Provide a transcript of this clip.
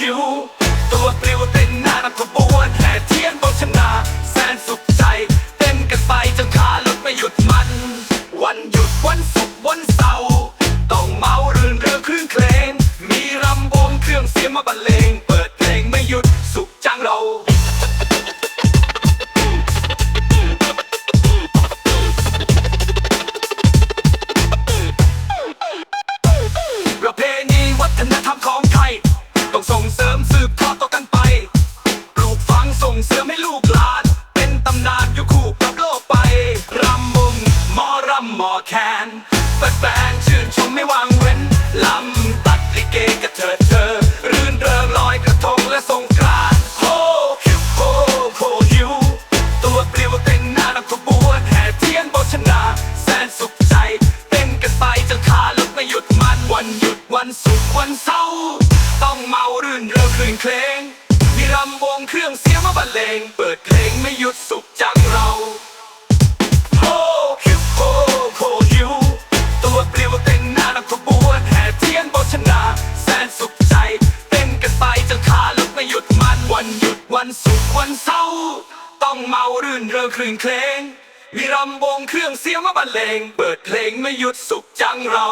หิว ตัวปลิวเต้นหน้านำขบวนแห่เทียนบนชนา แสนสุขใจ เต้นกันไปจนขาลุกไม่หยุดมัน วันหยุดวันศุกร์วันเสาร์ต้องเมารื่นเริงคลื่นเคลงมีรำวงเครื่องเสียงมาบรรเลง เปิดเพลงไม่หยุดสุขจังเราประเพณีวัฒนธรรมของไทย ส่งเสริมให้ลูกหลาน เป็นตำนานอยู่คู่กับโลกไป รำมุงหมอรำหมอแคนแฟนๆชื่นชมไม่วางเว้น ลำตัดลิเกกระเถิดเธอ รื่นเริงลอยกระทงและสงกรานต์โฮฮิวโฮโฮฮิวตัวปลิวเต้นหน้านำขบวนแห่เทียนโบชนา แสนสุขใจ เต้นกันไปจนขาลุกไม่หยุดมันวันหยุดวันศุกร์วันเสาร์ำวงเครื่องเสียงมาบรรเลง เปิดเพลงไม่หยุดสุขจังเราโฮฮิวโฮโฮฮิวตัวปลิวเต้นหน้านำขบวนแห่เทียนโบชนาแสนสุขใจ เต้นกันไปจนขาลุกไม่หยุดมันวันหยุดวันศุกร์วันเสาร์ต้องเมารื่นเริงคลื่นเคลงมีรำวงเครื่องเสียงมาบรรเลง เปิดเพลงไม่หยุดสุขจังเรา